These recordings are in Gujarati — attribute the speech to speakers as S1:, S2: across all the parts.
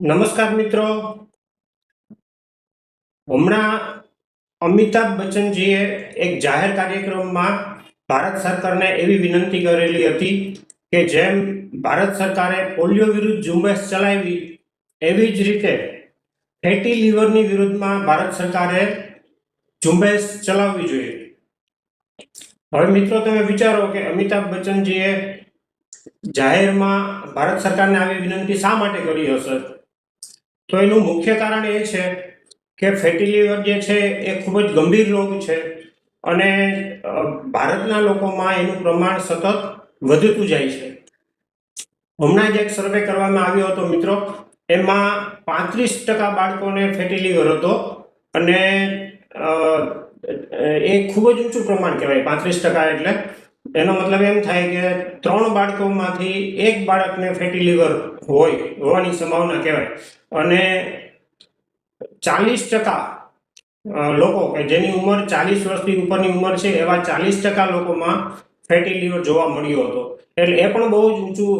S1: નમસ્કાર મિત્રો. હમણાં અમિતાભ બચ્ચનજીએ એક જાહેર કાર્યક્રમમાં ભારત સરકારને એવી વિનંતી કરેલી હતી કે જેમ ભારત સરકારે પોલિયો વિરુદ્ધ ઝુંબેશ ચલાવી, એવી જ રીતે ફેટી લીવરની વિરુદ્ધમાં ભારત સરકારે ઝુંબેશ ચલાવવી જોઈએ. હવે મિત્રો તમે વિચારો કે અમિતાભ બચ્ચનજીએ જાહેરમાં ભારત સરકારને આવી વિનંતી શા માટે કરી હશે? તો એનું મુખ્ય કારણ એ છે કે ફેટી લીવર જે છે એ ખૂબ જ ગંભીર રોગ છે અને ભારતના લોકોમાં એનું પ્રમાણ સતત વધતું જાય છે. હમણાં જ એક સર્વે કરવામાં આવ્યો હતો મિત્રો, એમાં પાંત્રીસ ટકા બાળકોને ફેટી લીવર હતો અને એ ખૂબ જ ઊંચું પ્રમાણ કહેવાય, પાંત્રીસ ટકા એટલે. એનો મતલબ એમ થાય કે ત્રણ બાળકોમાંથી એક બાળકને ફેટી લીવર હોય, હોવાની સંભાવના કહેવાય. અને ચાલીસ ટકા લોકો કે જેની ઉંમર ચાલીસ વર્ષથી ઉપરની ઉંમર છે, એવા ચાલીસ ટકા લોકોમાં ફેટી લીવર જોવા મળ્યો હતો. એટલે એ પણ બહુ જ ઊંચું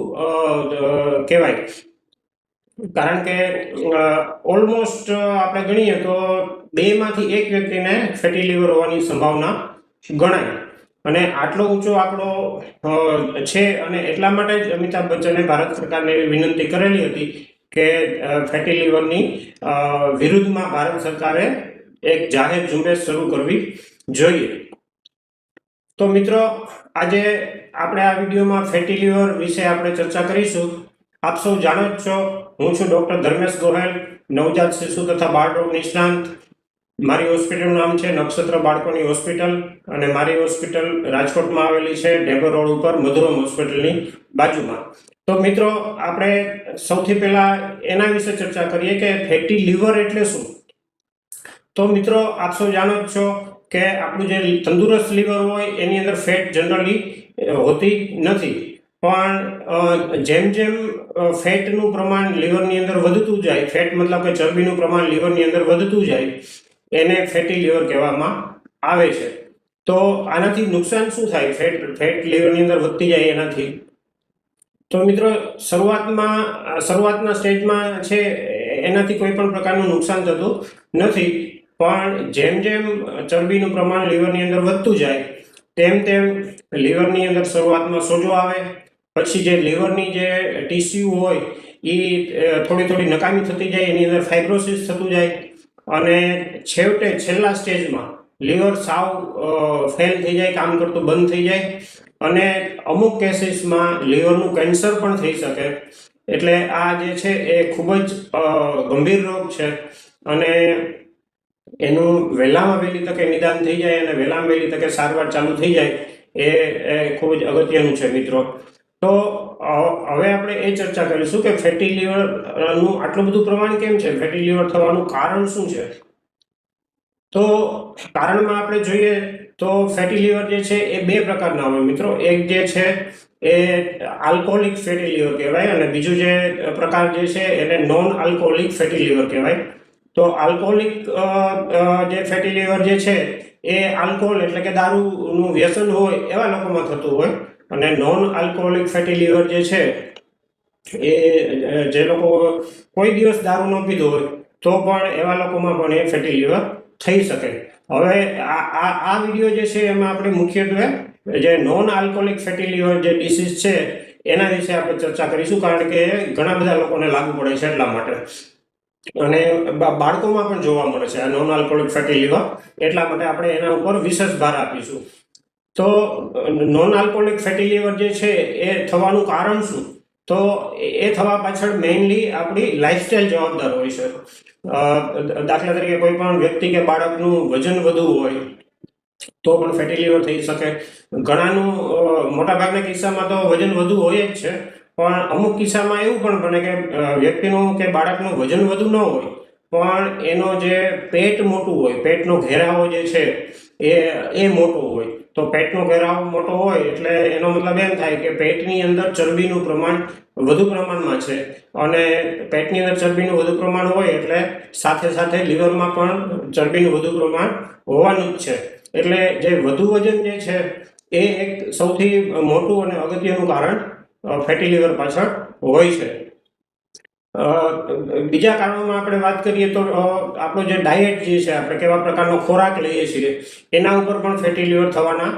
S1: કહેવાય. કારણ કે ઓલમોસ્ટ આપણે ગણીએ તો બેમાંથી એક વ્યક્તિને ફેટી લીવર હોવાની સંભાવના ગણાય. અને આટલો ઊંચો આંકડો છે અને એટલા માટે જ અમિતાભ બચ્ચને ભારત સરકારને એવી વિનંતી કરેલી હતી કે ફેટી લીવરની વિરુદ્ધમાં ભારત સરકારે એક જાહેર ઝુંબેશ શરૂ કરવી જોઈએ. તો મિત્રો, આજે આપણે આ વિડીયોમાં ફેટી લીવર વિશે આપણે ચર્ચા કરીશું. આપ સૌ જાણો જ છો, હું છું ડૉક્ટર ધર્મેશ ગોહેલ, નવજાત શિશુ તથા બાળરોગ નિષ્ણાંત. મારી હોસ્પિટલનું નામ છે નક્ષત્ર બાળકોની હોસ્પિટલ અને મારી હોસ્પિટલ રાજકોટમાં આવેલી છે ઢેગર રોડ ઉપર, મધુરમ હોસ્પિટલની બાજુમાં. તો મિત્રો, આપણે સૌથી પહેલા એના વિશે ચર્ચા કરીએ કે ફેટી લીવર એટલે શું? તો મિત્રો, આપ સૌ જાણો જ છો કે આપણું જે તંદુરસ્ત લીવર હોય, એની અંદર ફેટ જનરલી હોતી નથી. પણ જેમ જેમ ફેટનું પ્રમાણ લીવરની અંદર વધતું જાય ફેટ મતલબ કે ચરબીનું પ્રમાણ લીવરની અંદર વધતું જાય, એને ફેટી લીવર કહેવામાં આવે છે. તો આનાથી નુકસાન શું થાય? ફેટ ફેટ લીવરની અંદર વધતી જાય એનાથી. તો મિત્રો, શરૂઆતમાં શરૂઆતના સ્ટેજમાં છે, એનાથી કોઈ પણ પ્રકારનું નુકસાન થતું નથી. પણ જેમ જેમ ચરબીનું પ્રમાણ લીવરની અંદર વધતું જાય, તેમ તેમ લીવરની અંદર શરૂઆતમાં સોજો આવે. પછી જે લીવરની જે ટીસ્યુ હોય એ થોડી થોડી નકામી થતી જાય, એની અંદર ફાઇબ્રોસિસ થતું જાય. અને છેવટે, છેલ્લા સ્ટેજમાં લીવર સાવ ફેલ થઈ જાય, કામ કરતું બંધ થઈ જાય. અને અમુક કેસીસમાં લીવરનું કેન્સર પણ થઈ શકે. એટલે આ જે છે એ ખૂબ જ ગંભીર રોગ છે. અને એનું વહેલામાં વહેલી તકે નિદાન થઈ જાય અને વહેલામાં વહેલી તકે સારવાર ચાલુ થઈ જાય એ એ ખૂબ જ અગત્યનું છે મિત્રો. તો હવે આપણે એ ચર્ચા કરીશું કે ફેટી લીવરનું આટલું બધું પ્રમાણ કેમ છે? ફેટી લીવર થવાનું કારણ શું છે? તો કારણમાં આપણે જોઈએ તો ફેટી લીવર જે છે એ બે પ્રકારના હોય મિત્રો. એક જે છે એ આલ્કોહોલિક ફેટી લીવર કહેવાય અને બીજું જે પ્રકાર જે છે એને નોન આલ્કોહોલિક ફેટી લીવર કહેવાય. તો આલ્કોહોલિક જે ફેટી લીવર જે છે એ આલ્કોહોલ એટલે કે દારૂનું વ્યસન હોય એવા લોકોમાં થતું હોય. અને નોન આલ્કોહોલિક ફેટી લીવર જે છે એ જે લોકો કોઈ દિવસ દારૂ ન પીધો હોય તો પણ એવા લોકોમાં પણ એ ફેટી લીવર થઈ શકે. હવે આ આ વીડિયો જે છે એમાં આપણે મુખ્યત્વે જે નોન આલ્કોહોલિક ફેટી લિવર જે ડિસીઝ છે, એના વિશે આપણે ચર્ચા કરીશું, કારણ કે ઘણા બધા લોકોને લાગુ પડે છે એટલા માટે. અને બાળકોમાં પણ જોવા મળે છે આ નોન આલ્કોહોલિક ફેટી લીવર એટલા માટે આપણે એના ઉપર વિશેષ ભાર આપીશું. તો નોન આલ્કોહોલિક ફેટી લીવર જે છે, એ થવાનું કારણ શું? તો એ થવા પાછળ મેઇનલી આપણી લાઈફસ્ટાઈલ જવાબદાર હોય છે. દાખલા તરીકે કોઈ પણ વ્યક્તિ કે બાળકનું વજન વધુ હોય, તો પણ ફેટી લીવર થઈ શકે. ઘણાનું મોટાભાગના કિસ્સામાં તો વજન વધુ હોય જ છે, પણ અમુક કિસ્સામાં એવું પણ બને કે વ્યક્તિનું કે બાળકનું વજન વધુ ન હોય, પણ એનો જે પેટ મોટું હોય, પેટનો ઘેરાવો જે છે, એ એ મોટો હોય. તો પેટનો ઘેરાવો મોટો હોય એટલે એનો મતલબ એમ થાય કે પેટની અંદર ચરબીનું પ્રમાણ વધુ પ્રમાણમાં છે. અને પેટની અંદર ચરબીનું વધુ પ્રમાણ હોય એટલે સાથે સાથે લીવરમાં પણ ચરબીનું વધુ પ્રમાણ હોવાનું જ છે. એટલે જે વધુ વજન જે છે એ એક સૌથી મોટું અને અગત્યનું કારણ ફેટી લીવર પાછળ હોય છે. બીજા કારણોમાં આપણે વાત કરીએ તો આપણો જે ડાયટ જે છે, આપણે કેવા પ્રકારનો ખોરાક લઈએ છીએ, એના ઉપર પણ ફેટી લિવર થવાના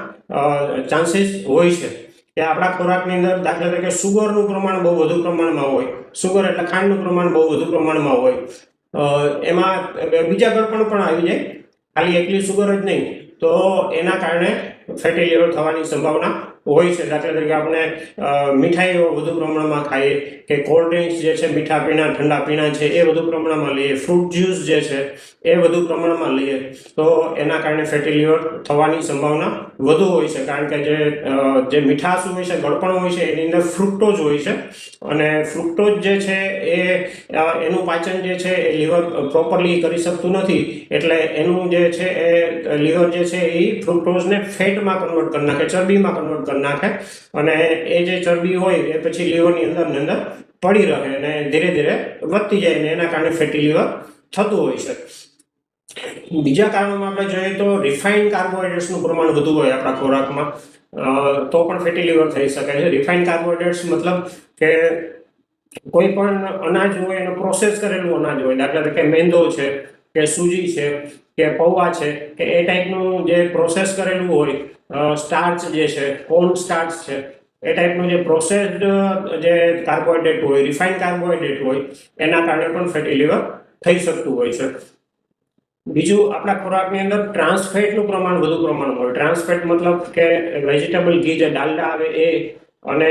S1: ચાન્સીસ હોય છે. કે આપણા ખોરાકની અંદર દાખલા તરીકે સુગરનું પ્રમાણ બહુ વધુ પ્રમાણમાં હોય સુગર એટલે ખાંડનું પ્રમાણ બહુ વધુ પ્રમાણમાં હોય એમાં બીજા ગળપણ પણ આવી જાય, ખાલી એકલી સુગર જ નહીં, તો એના કારણે ફેટી લિવર થવાની સંભાવના હોય છે. દાખલા તરીકે આપણે મીઠાઈઓ વધુ પ્રમાણમાં ખાઈએ કે કોલ્ડ ડ્રિંક્સ જે છે, મીઠા પીણા, ઠંડા પીણા છે, એ વધુ પ્રમાણમાં લઈએ. ફ્રૂટ જ્યુસ જે છે, એ વધુ પ્રમાણમાં લઈએ. તો એના કારણે ફેટી લીવર થવાની સંભાવના વધુ હોય છે. કારણ કે જે જે મીઠાશ હોય છે, ગળપણ હોય છે, એની અંદર ફ્રુક્ટોઝ હોય છે. અને ફ્રુક્ટોઝ જે છે, એ એનું પાચન જે છે, એ લીવર પ્રોપરલી કરી શકતું નથી. એટલે એનું જે છે, એ લીવર જે છે, એ ફ્રુક્ટોઝને ફેટમાં કન્વર્ટ કરી નાખે, ચરબીમાં કન્વર્ટ કરી નાખે અને એ જે ચરબી હોય એ પછી લીવરની અંદર ને અંદર પડી રહે અને ધીરે ધીરે વધતી જાય ને એના કારણે ફેટી લીવર થતું હોય છે. બીજા કારણોમાં આપણે જોઈએ તો રિફાઇન્ડ કાર્બોહાઈડ્રેટ્સનું પ્રમાણ વધુ હોય આપણા ખોરાકમાં તો પણ ફેટી લીવર થઈ શકે છે. રિફાઇન્ડ કાર્બોહાઈડ્રેટ્સ મતલબ કે કોઈ પણ અનાજ હોય એનો પ્રોસેસ કરેલું અનાજ હોય, દાખલા તરીકે મેંદો છે, કે સૂજી છે, કે પૌવા છે, કે એ ટાઈપનું જે પ્રોસેસ કરેલું હોય સ્ટાર્ચ જે છે કોર્ન સ્ટાર્ચ છે, એ ટાઈપનું જે પ્રોસેસ્ડ જે કાર્બોહાઈડ્રેટ હોય રિફાઇન કાર્બોહાઈડ્રેટ હોય, એના કારણે પણ ફેટી લીવર થઈ શકતું હોય છે. બીજું, આપણા ખોરાકની અંદર ટ્રાન્સફેટનું પ્રમાણ વધુ પ્રમાણ હોય. ટ્રાન્સફેટ મતલબ કે વેજીટેબલ ઘી જે ડાલડા આવે એ, અને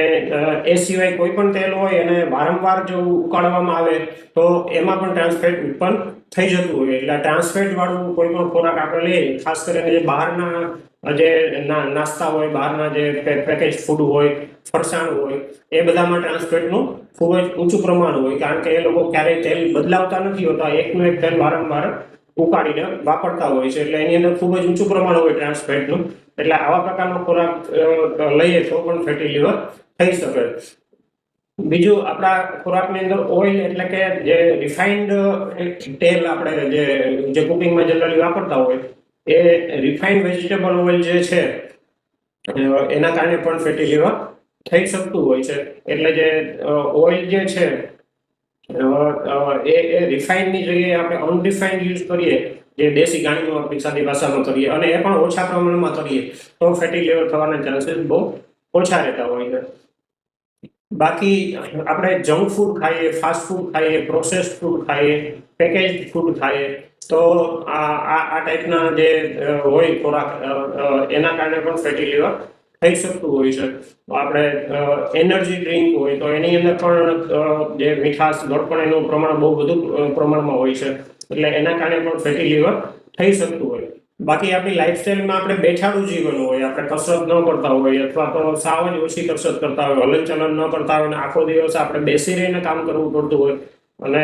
S1: એ સિવાય કોઈ પણ તેલ હોય, એને વારંવાર જો ઉકાળવામાં આવે, તો એમાં પણ ટ્રાન્સફેટ ઉત્પન્ન થઈ જતું હોય. એટલે ટ્રાન્સફેટ વાળું કોઈ પણ ખોરાક આપણે લઈએ, ખાસ કરીને જે બહારના જે નાસ્તા હોય, બહારના જે પેકેજ ફૂડ હોય, ફરસાણ હોય, એ બધામાં ટ્રાન્સફેટનું ખૂબ જ ઊંચું પ્રમાણ હોય. કારણ કે એ લોકો ક્યારેય તેલ બદલાવતા નથી હોતા. એકનું એક તેલ વારંવાર ઉકાળીને વાપરતા હોય છે. એટલે એની અંદર ખૂબ જ ઊંચું પ્રમાણ હોય ટ્રાન્સફેટનું એટલે આવા પ્રકારનો ખોરાક લઈએ તો પણ ફેટી લીવર થઈ શકે. બીજું આપણા ખોરાકની અંદર ઓઇલ એટલે કે જે રિફાઇન્ડ તેલ આપણે જે જે કુકિંગમાં જનરલી વાપરતા હોય એ રિફાઇન્ડ વેજીટેબલ ઓઇલ જે છે એના કારણે પણ ફેટી લીવર થઈ શકતું હોય છે. એટલે જે ઓઇલ જે છે એ એ રિફાઇનની જગ્યાએ આપણે અનરિફાઇન્ડ યુઝ કરીએ, જે દેશી ગાણીનો આપણી ભાષામાં કરીએ, અને એ પણ ઓછા પ્રમાણમાં કરીએ, તો ફેટી લીવર થવાના ચાન્સીસ બહુ ઓછા રહેતા હોય છે. બાકી, આપણે જંક ફૂડ ખાઈએ ફાસ્ટ ફૂડ ખાઈએ પ્રોસેસ્ડ ફૂડ ખાઈએ પેકેજ ફૂડ ખાઈએ તો આ આ ટાઈપના જે હોય ખોરાક એના કારણે પણ ફેટી લીવર થઈ શકતું હોય છે. આપણે એનર્જી ડ્રિંક હોય તો એની અંદર પણ જે મીઠાશ ગળપણ એનું પ્રમાણ બહુ વધુ પ્રમાણમાં હોય છે. એટલે એના કારણે પણ ફેટી લીવર થઈ શકતું હોય. બાકી આપણી લાઈફસ્ટાઈલમાં આપણે બેઠાડું જીવન હોય, આપણે કસરત ન કરતા હોય, અથવા તો સાવ જ ઓછી કસરત કરતા હોય, હલનચલન ન કરતા હોય, અને આખો દિવસ આપણે બેસી રહીને કામ કરવું પડતું હોય અને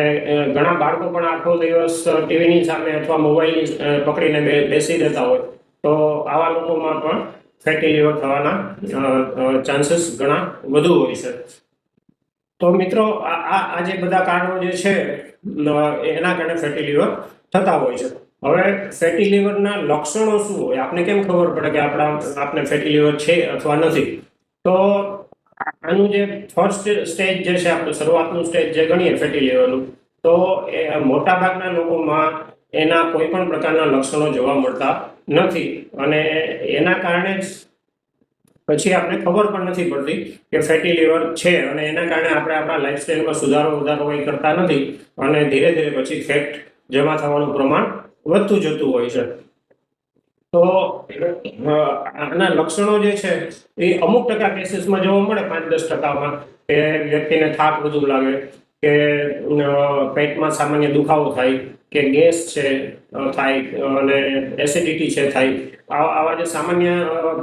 S1: ઘણા બાળકો પણ આખો દિવસ ટીવીની સામે અથવા મોબાઈલની પકડીને બેસી રહેતા હોય. તો આવા લોકોમાં પણ ફેટી લીવર થવાના ચાન્સીસ ઘણા વધુ હોય છે. તો મિત્રો, આ આ જે બધા કારણો જે છે એના કારણે ફેટી લીવર થતા હોય છે. હવે ફેટી લીવરના લક્ષણો શું હોય? આપને કેમ ખબર પડે કે આપણા, આપને ફેટી લીવર છે અથવા નથી? તો આનું જે ફર્સ્ટ સ્ટેજ જે છે આપણે, શરૂઆતનું સ્ટેજ જે ગણીએ ફેટી લેવાનું તો એ મોટાભાગના લોકોમાં એના કોઈ પણ પ્રકારના લક્ષણો જોવા મળતા નથી. અને એના કારણે જ પછી આપણે ખબર પણ નથી પડતી કે ફેટી લીવર છે. અને એના કારણે આપણે આપણા લાઈફસ્ટાઈલમાં સુધારો વધારો એ કરતા નથી. અને ધીરે ધીરે પછી ફેટ જમા થવાનું પ્રમાણ વધતું જતું હોય છે. તો આના લક્ષણો જે છે, એ અમુક ટકા કેસીસમાં જોવા મળે પાંચ દસ ટકામાં, કે વ્યક્તિને થાક વધુ લાગે, કે પેટમાં સામાન્ય દુખાવો થાય, કે ગેસ છે થાય, અને એસિડિટી છે, થાય, આવા જે સામાન્ય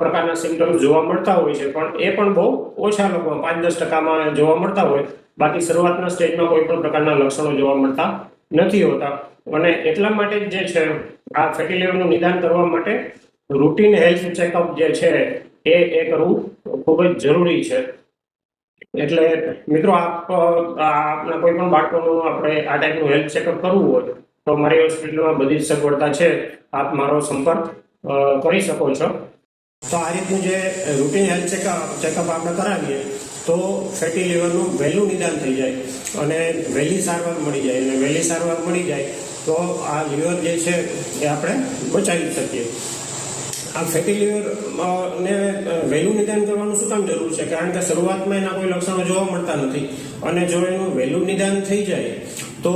S1: પ્રકારના સિમ્ટમ્સ જોવા મળતા હોય છે, પણ એ પણ બહુ ઓછા લોકો પાંચ દસ ટકામાં જોવા મળતા હોય, બાકી શરૂઆતના સ્ટેજમાં કોઈ પણ પ્રકારના લક્ષણો જોવા મળતા નથી હોતા. અને એટલા માટે જે છે, આ ફેટી લીવરનું નિદાન કરવા માટે રૂટીન હેલ્થ ચેકઅપ જે છે, એ એ કરવું ખૂબ જ જરૂરી છે. એટલે મિત્રો, આપ આપના કોઈ પણ બાળકોનું આપણે આ ટાઈપનું હેલ્થ ચેકઅપ કરવું હોય, તો મારી હોસ્પિટલમાં બધી જ સગવડતા છે. આપ મારો સંપર્ક કરી શકો છો. તો આ રીતનું જે રૂટીન હેલ્થ ચેકઅપ ચેકઅપ આપણે કરાવીએ, તો ફેટી લીવરનું વહેલું નિદાન થઈ જાય અને વહેલી સારવાર મળી જાય અને વહેલી સારવાર મળી જાય તો આ લીવર જે છે એ આપણે બચાવી શકીએ. આ ફેટી લીવર ને વહેલું નિદાન કરવાનું શું કામ જરૂર છે? કારણ કે શરૂઆતમાં એના કોઈ લક્ષણો જોવા મળતા નથી. અને જો એનું વહેલું નિદાન થઈ જાય, તો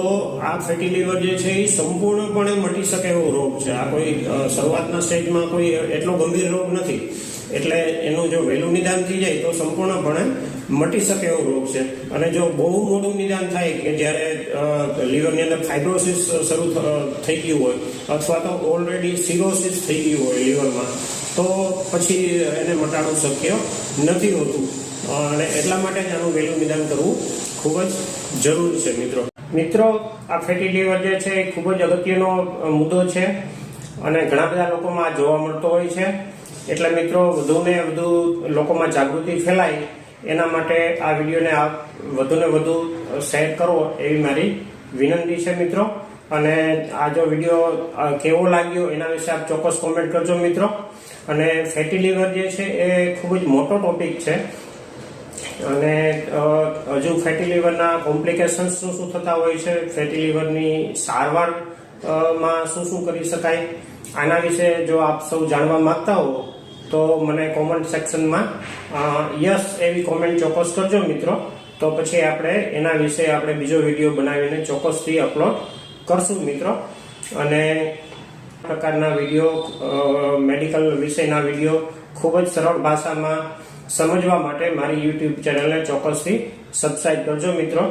S1: આ ફેટી લીવર જે છે એ સંપૂર્ણપણે મટી શકે એવો રોગ છે. આ કોઈ શરૂઆતના સ્ટેજમાં કોઈ એટલો ગંભીર રોગ નથી. એટલે એનું જો વહેલું નિદાન થઈ જાય, તો સંપૂર્ણપણે મટી શકે એવો રોગ છે. અને જો બહુ મોડું નિદાન થાય કે જ્યારે લીવરની અંદર ફાઇબ્રોસિસ શરૂ થઈ ગયું હોય, અથવા તો ઓલરેડી સિરોસિસ થઈ ગયું હોય લીવરમાં, તો પછી એને મટાડવું શક્ય નથી હોતું. અને એટલા માટે જ આનું વહેલું નિદાન કરવું ખૂબ જ જરૂરી છે, મિત્રો. મિત્રો, આ ફેટી લીવર જે છે એ ખૂબ જ અગત્યનો મુદ્દો છે અને ઘણા બધા લોકોમાં જોવા મળતો હોય છે. એટલે મિત્રો, વધુને વધુ લોકોમાં જાગૃતિ ફેલાય એના માટે આ વિડીયોને આપ વધુને વધુ શેર કરવો એવી મારી વિનંતી છે મિત્રો. અને આ જો વીડિયો કેવો લાગ્યો એના વિશે આપ ચોક્કસ કોમેન્ટ કરજો મિત્રો. અને ફેટી લીવર જે છે એ ખૂબ જ મોટો ટોપિક છે. અને હજુ ફેટી લીવરના કોમ્પ્લિકેશન્સ શું શું થતા હોય છે ફેટી લીવરની સારવારમાં શું શું કરી શકાય, આના વિશે જો આપ સૌ જાણવા માંગતા હો તો મને કોમેન્ટ સેક્શનમાં યસ એવી કોમેન્ટ ચોક્કસ કરજો મિત્રો. તો પછી આપણે એના વિશે આપણે બીજો વીડિયો બનાવીને ચોક્કસથી અપલોડ કરશું મિત્રો. અને પ્રકારના વીડિયો મેડિકલ વિષયના વીડિયો ખૂબ જ સરળ ભાષામાં સમજવા માટે મારી યુટ્યુબ ચેનલને ચોક્કસથી સબસ્ક્રાઈબ કરજો મિત્રો.